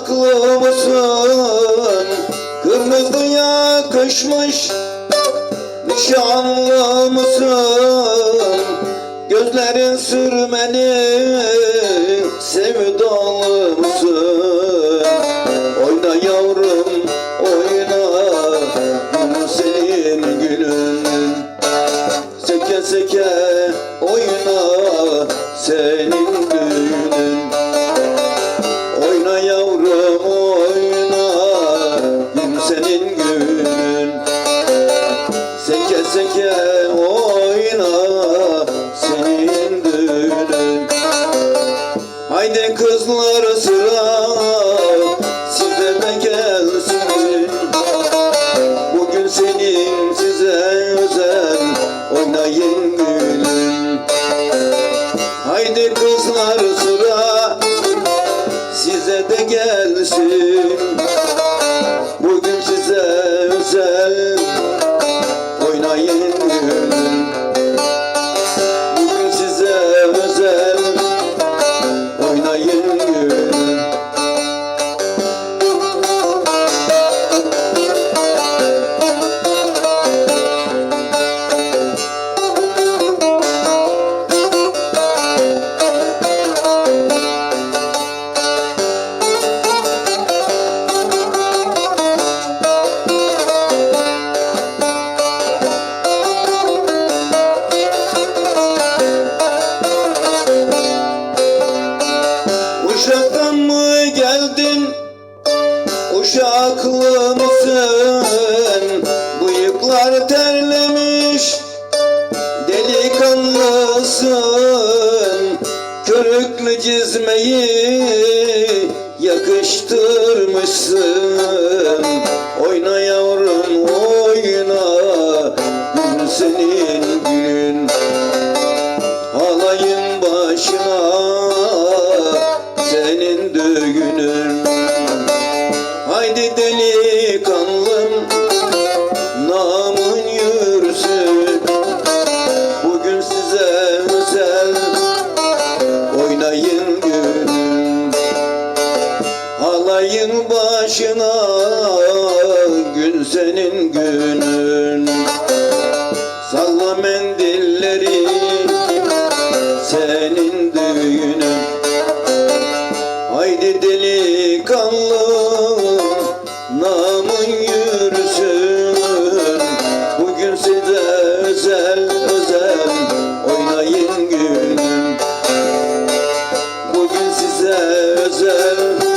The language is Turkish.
Uşaklı mısın? Kırmızı yakışmış Nişanlı mısın? Gözlerin sürmeli Sevdalı mısın? Seke oyna Senin düğünün. Haydi kızlar sıra Size de gelsin. Bugün senin size özel Oynayın gülün Haydi kızlar sıra size de gelsin. Bugün size özel Uşaktan mı geldin? Uşaklı mısın? Bıyıklar terlemiş Delikanlısın Körüklü cizmeyi yakıştırmışsın Oyna yavrum oyna Gün senin gün Halayın başına Dağın başına gün senin günün Salla mendilleri senin düğünün. Haydi delikanlı namın yürüsün. Bugün size özel özel oynayın günün. Bugün size özel